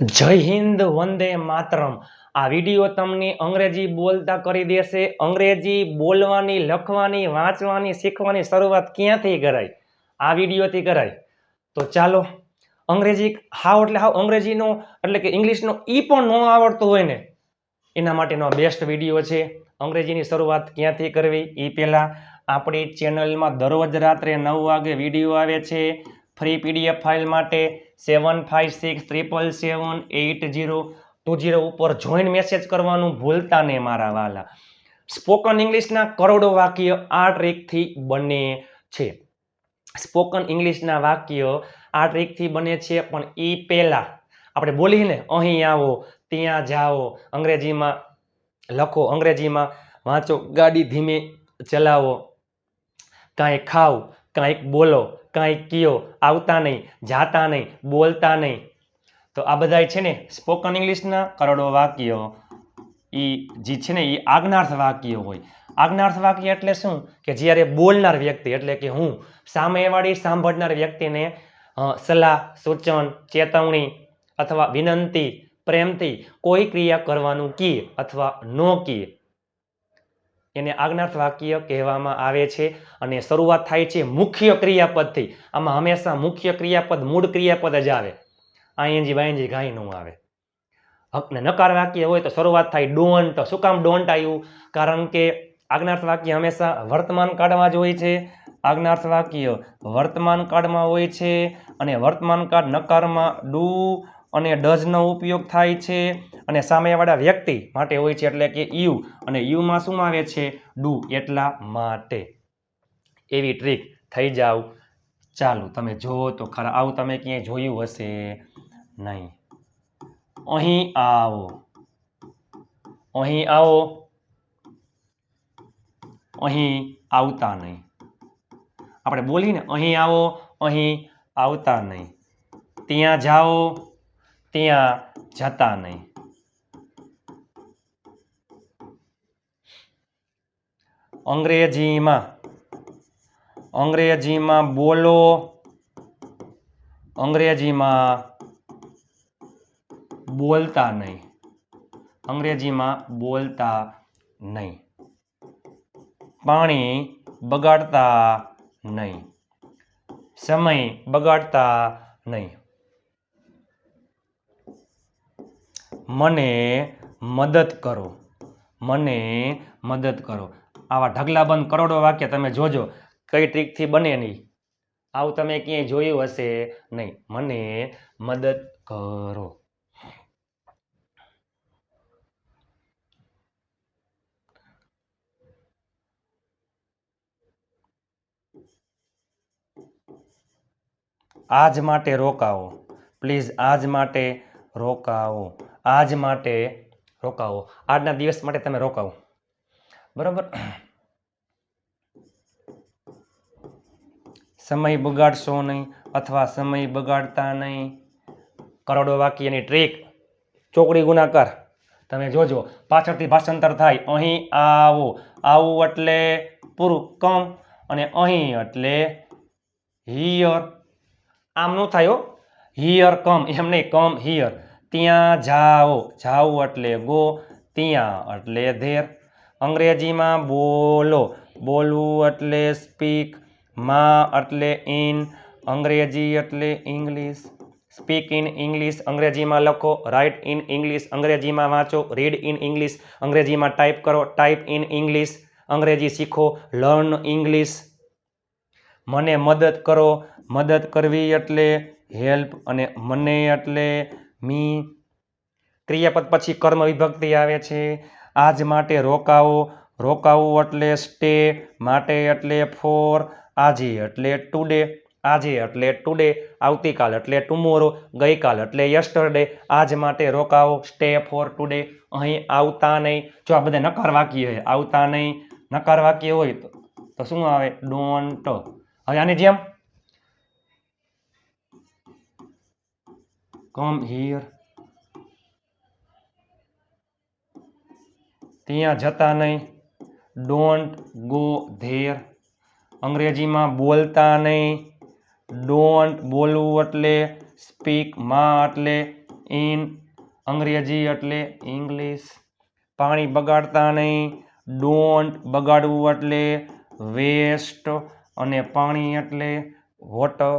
જય હિન્દ, વંદે માતરમ. આ વીડિયો તમને અંગ્રેજી બોલતા કરી દેશે. અંગ્રેજી બોલવાની, લખવાની, વાંચવાની, શીખવાની શરૂઆત ક્યાંથી કરાય આ વિડીયોથી કરાય તો ચાલો, અંગ્રેજી હાવ એટલે હાવ અંગ્રેજીનો એટલે કે ઇંગ્લિશનો ઈ પણ ન આવડતું હોય ને, એના માટેનો બેસ્ટ વીડિયો છે. અંગ્રેજીની શરૂઆત ક્યાંથી કરવી? એ પહેલાં આપણી ચેનલમાં દરરોજ રાત્રે નવ વાગે વીડિયો આવે છે. ફ્રી પીડીએફ ફાઇલ માટે seven five six triple seven eight zero two zero ઉપર જોઈન મેસેજ કરવાનું ભૂલતા નહીં મારા વાલા. સ્પોકન ઇંગ્લિશના કરોડો વાક્ય આ ટ્રીકથી બને છે. સ્પોકન ઇંગ્લિશના વાક્ય આ ટ્રીકથી બને છે, પણ એ પહેલાં. આપણે બોલીને અહીં આવો, ત્યાં જાઓ, અંગ્રેજીમાં લખો, અંગ્રેજીમાં વાંચો, ગાડી ધીમે ચલાવો, કાંઈ ખાવ કાંઈક બોલો, કાંઈક કયો, આવતા નહીં, જાતા નહીં, બોલતા નહીં. તો આ બધાય છે ને સ્પોકન ઇંગ્લિશના કરોડો વાક્યો. એ જે છે ને એ આજ્ઞાર્થ વાક્ય હોય. આજ્ઞાર્થ વાક્ય એટલે શું? કે જ્યારે બોલનાર વ્યક્તિ, એટલે કે હું, સામેવાળી સાંભળનાર વ્યક્તિને સલાહ, સૂચન, ચેતવણી અથવા વિનંતી, પ્રેમથી કોઈ ક્રિયા કરવાનું કીએ અથવા ન કીએ. એને આજ્ઞાર્થ વાક્ય કહેવામાં આવે છે અને શરૂઆત થાય છે મુખ્ય ક્રિયાપદથી. આમાં હંમેશા મુખ્ય ક્રિયાપદ, મૂળ ક્રિયાપદ જ આવે. આઈએનજી બાઈએનજી કાંઈ ન આવે. અને નકાર વાક્ય હોય તો શરૂઆત થાય ડોન્ટ શું કામ ડોન્ટ આવ્યું કારણ કે આજ્ઞાર્થ વાક્ય હંમેશા વર્તમાન કાળમાં જ હોય છે. આજ્ઞાર્થ વાક્ય વર્તમાન કાળમાં હોય છે અને વર્તમાન કાળ નકારમાં ડુ અને ડઝનો ઉપયોગ થાય છે અને સામેવાળા વ્યક્તિ માટે હોય છે એટલે કે યુ. અને યુમાં શું આવે છે? ડુ એટલા માટે. એવી ટ્રીક થઈ જાવ. ચાલો, તમે જુઓ તો ખરા, આવું તમે ક્યાંય જોયું હશે? નહીં. અહીં આવો. અહીં આવો. અહીં આવતા નહીં. આપણે બોલીને અહીં આવો, અહીં આવતા નહીં. ત્યાં જાઓ. ત્યાં જતા નહીં. અંગ્રેજીમાં અંગ્રેજીમાં બોલો. અંગ્રેજીમાં બોલતા નહીં. અંગ્રેજીમાં બોલતા નહીં. પાણી બગાડતા નહીં. સમય બગાડતા નહીં. મને મદદ કરો. મને મદદ કરો. આવા ઢગલાબંધ કરોડો વાક્ય તમે જોજો. કઈ ટ્રીકથી બને નહીં. આવું તમે ક્યાંય જોયું હશે નહીં. મને મદદ કરો. આજ માટે રોકાવો પ્લીઝ આજ માટે રોકાવો આજ માટે રોકાવો. આજના દિવસ માટે તમે રોકાવો. બરાબર? સમય બગાડશો નહીં અથવા સમય બગાડતા નહીં. કરોડો વાક્યની ટ્રીક. ચોકડી ગુણાકાર તમે જોજો. પાછળથી ભાષાંતર થાય. અહીં આવો. આવું એટલે પૂરું કમ અને અહીં એટલે હિયર. આમ ન થાય હિયર કમ. એમ નહીં, કમ, હિયર. ત્યાં જાઓ જાઓ એટલે ગો, ત્યાં એટલે ધેર. અંગ્રેજીમાં બોલો, બોલવું એટલે સ્પીક, માં એટલે ઇન અંગ્રેજી એટલે ઇંગ્લિશ. સ્પીક ઇન ઇંગ્લિશ અંગ્રેજીમાં લખો રાઇટ ઇન ઇંગ્લિશ અંગ્રેજીમાં વાંચો, રીડ ઇન ઇંગ્લિશ અંગ્રેજીમાં ટાઈપ કરો, ટાઈપ ઇન ઇંગ્લિશ અંગ્રેજી શીખો, લર્ન ઇંગ્લિશ. મને મદદ કરો, મદદ કરવી એટલે હેલ્પ અને મને એટલે મી ક્રિયાપદ પછી કર્મ વિભક્તિ આવે છે. આજ માટે રોકાવો રોકાવું એટલે સ્ટે, માટે એટલે ફોર, આજે એટલે ટુડે, આજે એટલે ટુડે, આવતીકાલ એટલે ટુમોરો, ગઈકાલ એટલે યસ્ટરડે, આજ માટે રોકાવો સ્ટે, ફોર, ટુડે, અહીં આવતા નહીં. જો આ બધા નકાર વાક્ય હોય, આવતા નહીં, નકાર વાક્ય હોય તો શું આવે? ડોન્ટ. હવે આની જેમ કમ હિયર ત્યાં જતા નહીં. ડોન્ટ ગો ધેર અંગ્રેજીમાં બોલતા નહીં. ડોન્ટ બોલવું એટલે સ્પીકમાં એટલે ઇન અંગ્રેજી એટલે ઇંગ્લિશ પાણી બગાડતા નહીં. ડોન્ટ બગાડવું એટલે વેસ્ટ અને પાણી એટલે વોટર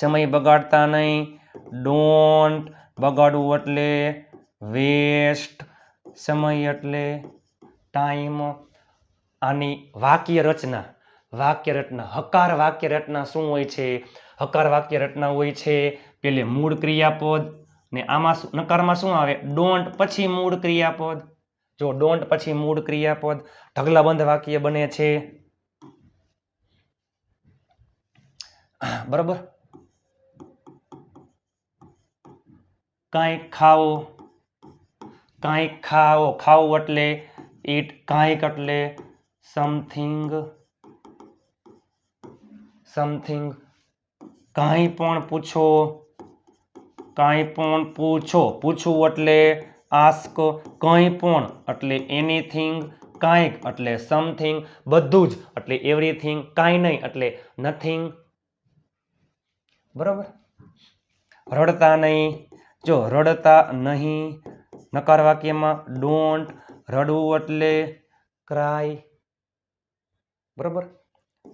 સમય બગાડતા નહીં. ડોન્ટ બગાડવું એટલે વેસ્ટ સમય એટલે ટાઈમ આની વાક્ય રચના વાક્ય રચના હકાર વાક્ય રચના શું હોય છે? હકાર વાક્ય રચના હોય છે પેલે મૂળ ક્રિયાપદ ને આમાં નકારમાં શું આવે? ડોન્ટ પછી મૂળ ક્રિયાપદ. જો ડોન્ટ પછી મૂળ ક્રિયાપદ, ઢગલાબંધ વાક્ય બને છે. બરાબર? કાંઈક ખાઓ કાંઈક ખાઓ ખાવું એટલે ઈટ કાંઈક એટલે સમથિંગ સમથિંગ કાંઈ પણ પૂછો કાંઈ પણ પૂછો પૂછવું એટલે આસ્ક કંઈ પણ એટલે એનીથિંગ કાંઈક એટલે સમથિંગ બધું જ એટલે એવરીથિંગ કાંઈ નહીં એટલે નથિંગ બરાબર? રડતા નહીં જો રડતા નહીં, નકાર વાક્યમાં ડોન્ટ રડવું એટલે ક્રાય બરાબર?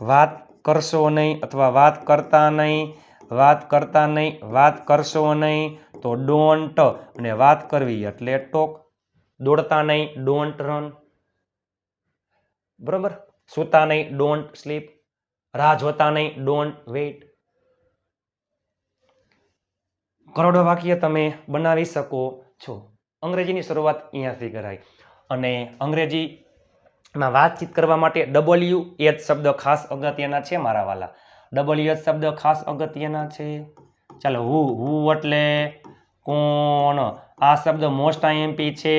વાત કરશો નહીં અથવા વાત કરતા નહીં, વાત કરતા નહીં, વાત કરશો નહીં, તો ડોન્ટ અને વાત કરવી એટલે ટોક. દોડતા નહીં ડોન્ટ રન બરાબર? સૂતા નહીં ડોન્ટ સ્લીપ રાહ જોતા નહીં ડોન્ટ વેઇટ કરોડો વાક્ય તમે બનાવી શકો છો. અંગ્રેજીની શરૂઆત અહીંયાથી કરાય અને અંગ્રેજીમાં વાતચીત કરવા માટે ડબલ્યુ એચ શબ્દ ખાસ અગત્યના છે મારા વાલા. ડબલ્યુ એચ શબ્દ ખાસ અગત્યના છે. ચાલો, હુ હુ એટલે કોણ? આ શબ્દ મોસ્ટ આઈએમપી છે.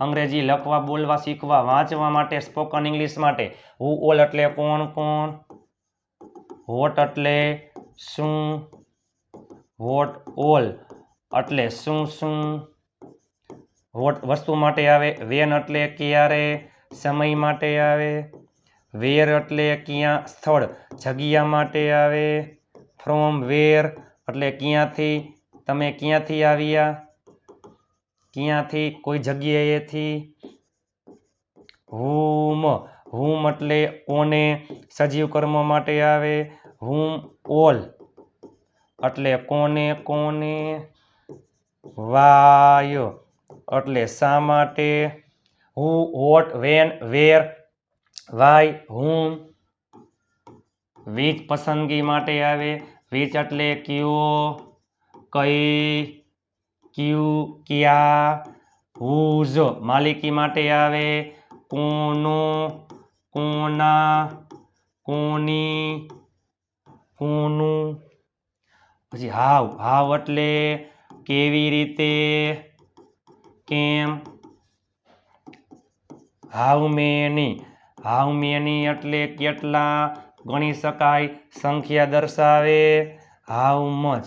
અંગ્રેજી લખવા, બોલવા, શીખવા, વાંચવા માટે સ્પોકન ઇંગ્લિશ માટે. હુ ઓલ એટલે કોણ કોણ? વોટ એટલે શું? વોટ ઓલ એટલે શું શું? વોટ વસ્તુ માટે આવે, વેન એટલે ક્યારે, સમય માટે આવે, વેર એટલે ક્યાં સ્થળ, જગ્યા માટે આવે, ફ્રોમ વેર એટલે ક્યાંથી, તમે ક્યાંથી આવ્યા, ક્યાંથી, કોઈ જગ્યાએથી, હુમ હુમ એટલે ઓને સજીવ કર્મ માટે આવે, હુમ ઓલ એટલે કોને કોને? વાય. એટલે શા માટે? Who what when where why હું વીજ પસંદગી માટે આવે. વીજ એટલે કયો, કઈ, ક્યુ, ક્યાં હુઝ માલિકી માટે આવે. કોનો, કોના, કોની, કોનું? પછી હાવ હાવ એટલે કેવી રીતે, કેમ? હાવ મેની હાવ મેની એટલે કેટલા ગણી શકાય સંખ્યા દર્શાવે? હાવ મચ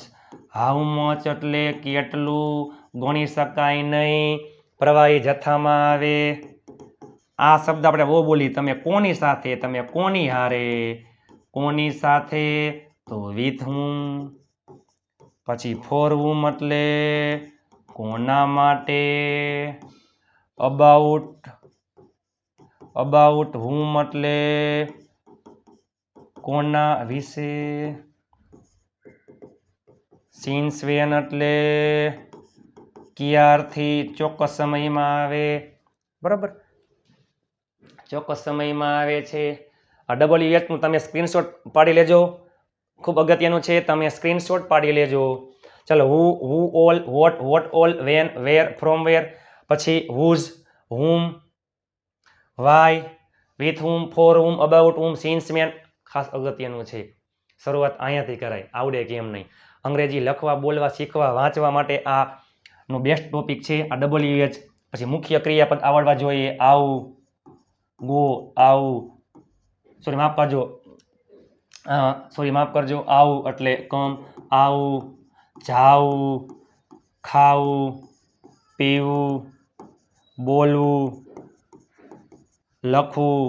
હાવ મચ એટલે કેટલું ગણી શકાય નહીં? પ્રવાહી જથ્થામાં આવે. આ શબ્દ આપણે બહુ બોલી તમે કોની સાથે, તમે કોની હારે? કોની સાથે? તો વિથ હું? પછી ફોર whom એટલે કોના માટે? અબાઉટ અબાઉટ whom એટલે કોના વિશે? સિન્સ વેન એટલે ક્યારથી ચોક્કસ સમયમાં આવે? બરાબર? ચોક્કસ સમયમાં આવે છે. આ ડબલ્યુ એચનું તમે સ્ક્રીનશોટ પાડી લેજો. ખૂબ અગત્યનું છે, તમે સ્ક્રીનશોટ પાડી લેજો. ચાલો who who all what what all when where from where પછી whose whom why with whom for whom about whom since main ખાસ અગત્યનું છે. શરૂઆત અહીંયાથી કરાય, આવડે કેમ નહીં. અંગ્રેજી લખવા, બોલવા, શીખવા, વાંચવા માટે આ નો બેસ્ટ ટોપિક છે, આ ડબલ્યુ એચ પછી મુખ્ય ક્રિયાપદ આવડવા જોઈએ, આવું, ગો, આવું. સોરી માફ કરજો. સોરી, માફ કરજો. આવું એટલે કમ, આવું, જાવું, ખાવું, પીવું, બોલવું, લખવું,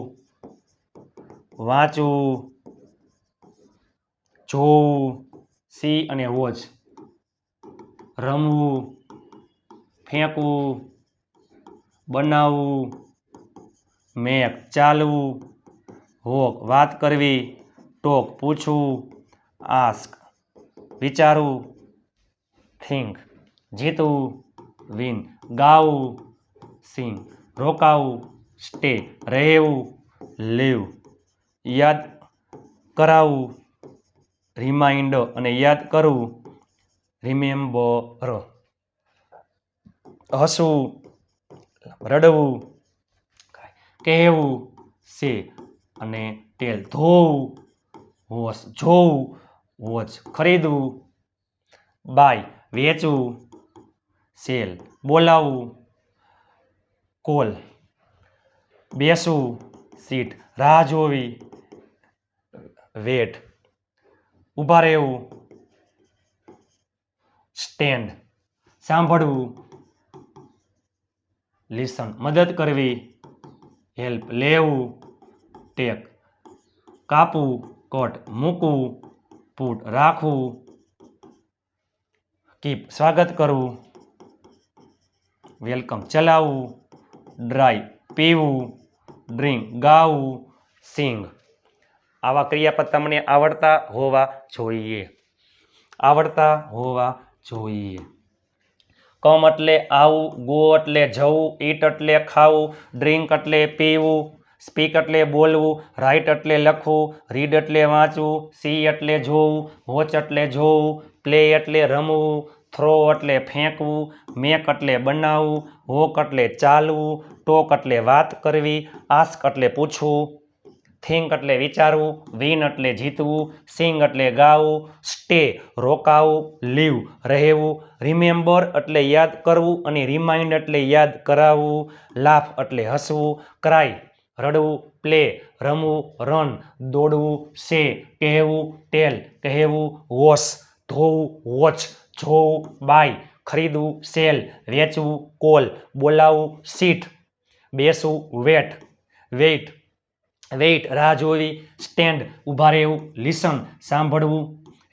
વાંચવું, જોવું, સી અને વોચ રમવું, ફેંકવું, બનાવવું, મેક, ચાલવું, વોક, વાત કરવી ટોક, પૂછવું, આસ્ક, વિચારવું, થિંક, જીતવું, વિન, ગાવું સિંગ રોકાવું, સ્ટે, રહેવું, લીવ, યાદ કરાવવું રિમાઇન્ડ અને યાદ કરવું, રિમેમ્બર, હસવું, રડવું, કહેવું, સે અને તેલ ધોવું વોશ જોવું વોચ ખરીદવું બાય વેચવું સેલ બોલાવવું કોલ બેસવું સીટ રાહ જોવી, વેટ ઊભા રહેવું, સ્ટેન્ડ સાંભળવું, લિસન મદદ કરવી, હેલ્પ લેવું, ટેક કાપવું કટ મૂકવું પુટ રાખવું, કીપ સ્વાગત કરવું, વેલકમ ચલાવવું, ડ્રાય પીવું, ડ્રિંક ગાવું, સિંગ. આવા ક્રિયાપદ તમને આવડતા હોવા જોઈએ. આવડતા હોવા જોઈએ. કમ એટલે આવું, ગો એટલે જવું, ઈટ એટલે ખાવું, ડ્રિંક એટલે પીવું સ્પીક એટલે બોલવું, રાઇટ એટલે લખવું, રીડ એટલે વાંચવું, સી એટલે જોવું, વોચ એટલે જોવું, પ્લે એટલે રમવું, થ્રો એટલે ફેંકવું, મેક એટલે બનાવવું, વોક એટલે ચાલવું, ટોક એટલે વાત કરવી, આસ્ક એટલે પૂછવું, થિંક એટલે વિચારવું, વિન એટલે જીતવું, સિંગ એટલે ગાવું, સ્ટે રોકાવું, લીવ રહેવું, રિમેમ્બર એટલે યાદ કરવું અને રિમાઇન્ડ એટલે યાદ કરાવવું, લાફ એટલે હસવું, ક્રાય રડવું, પ્લે, રમવું, રન, દોડવું, સે, કહેવું, ટેલ, કહેવું વોશ ધોવું, વોચ, જોવું, બાય, ખરીદવું, સેલ, વેચવું, કોલ, બોલાવવું, સીટ, બેસવું, વેટ, વેઇટ વેઇટ, રાહ જોવી, સ્ટેન્ડ, ઊભા રહેવું, લિસન, સાંભળવું,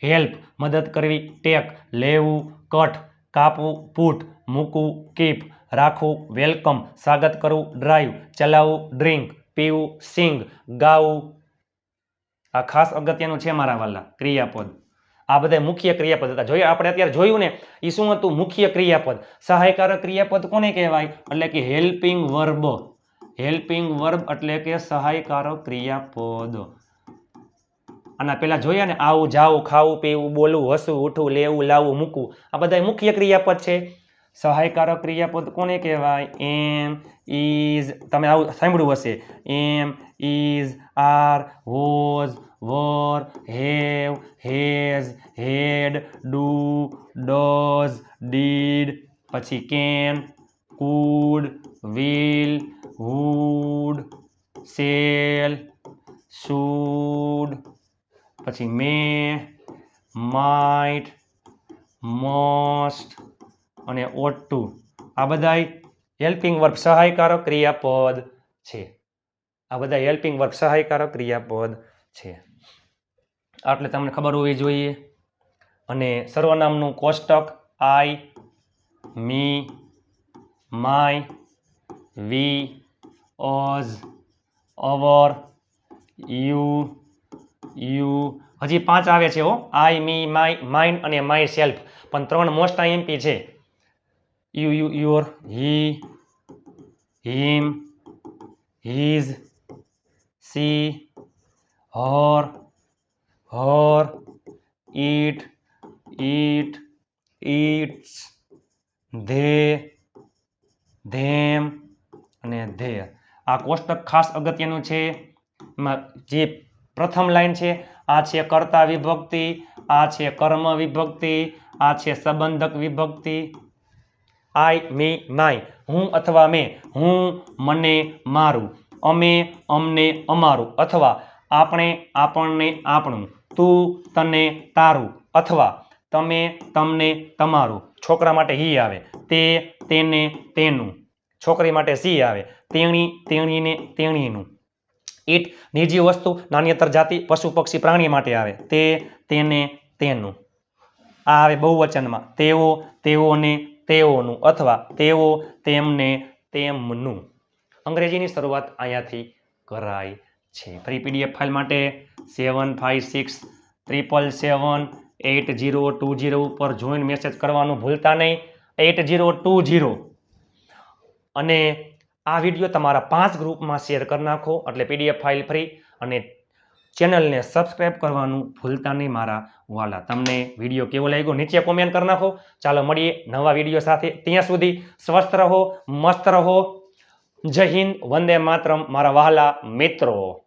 હેલ્પ, મદદ કરવી, ટેક, લેવું, કટ, કાપવું, પુટ, મૂકવું, કીપ રાખવું વેલકમ, સ્વાગત કરવું ડ્રાઈવ ચલાવવું ડ્રિંક, પીવું, સિંગ, ગાવું. આ ખાસ અગત્યનું છે મારા વાલા ક્રિયાપદ. આ બધા મુખ્ય ક્રિયાપદ હતા. જોઈએ, આપણે અત્યારે જોયું ને એ શું હતું? મુખ્ય ક્રિયાપદ. સહાયકારક ક્રિયાપદ કોને કહેવાય? એટલે કે હેલ્પિંગ વર્બ. હેલ્પિંગ વર્બ એટલે કે સહાયકારક ક્રિયાપદ. આના પહેલાં જોયા ને, આવું, જાવું, ખાવું, પીવું, બોલવું, હસવું, ઉઠવું, લેવું, લાવવું, મૂકવું. આ બધા મુખ્ય ક્રિયાપદ છે. સહાયકારક ક્રિયાપદ કોને કહેવાય એમ ઇઝ તમે આવું સાંભળ્યું હશે am is are was were have has had do does did પછી can could will would shall should પછી મે માઇટ મોસ્ટ અને ઓટ ટુ આ બધા હેલ્પિંગ વર્ક સહાયકારક ક્રિયાપદ છે. આ બધા હેલ્પિંગ વર્ક સહાયકારક ક્રિયાપદ છે. આટલે તમને ખબર હોવી જોઈએ. અને સર્વનામનું કોષ્ટક I me my we us our you you હજી પાંચ આવે છે હો. આઈ મી માય માઇન અને માય સેલ્ફ પણ ત્રણ મોસ્ટ આઈએમપી છે. You you your he him his she her her it it its they them અને ધે આ કોષ્ટક ખાસ અગત્યનું છે. એમાં જે પ્રથમ લાઈન છે, આ છે કર્તા વિભક્તિ, આ છે કર્મ વિભક્તિ, આ છે સંબંધક વિભક્તિ આઈ મી માય હું અથવા મેં. હું મને મારું. અમે અમને અમારું. અથવા આપણે આપણને આપણું. તું તને તારું. અથવા તમે તમને તમારું. છોકરા માટે હી આવે. તે તેને તેનું. છોકરી માટે સી આવે. તેણી તેણીને તેણીનું. ઈટ નિજી વસ્તુ નાન્યતર જાતિ પશુ, પક્ષી, પ્રાણી માટે આવે. તે તેને તેનું. આ આવે બહુવચનમાં. તેઓ તેઓને તેઓનું અથવા તેઓ તેમને તેમનું. અંગ્રેજીની શરૂઆત અહીંયાથી કરાય છે. ફરી પીડીએફ ફાઇલ માટે seven five six triple seven eight zero two zero ઉપર જોઈન મેસેજ કરવાનું ભૂલતા નહીં. એટ જીરો ટુ જીરો અને આ વીડિયો તમારા પાંચ ગ્રુપમાં શેર કરી નાખો. એટલે પીડીએફ ફાઇલ ફ્રી અને ચેનલને સબસ્ક્રાઈબ કરવાનું ભૂલતા નહીં મારા વાલા. તમને વીડિયો કેવો લાગ્યો નીચે કોમેન્ટ કરી નાખો. ચાલો મળીએ નવા વીડિયો સાથે. ત્યાં સુધી સ્વસ્થ રહો, મસ્ત રહો. જય હિન્દ, વંદે માતરમ, મારા વહાલા મિત્રો.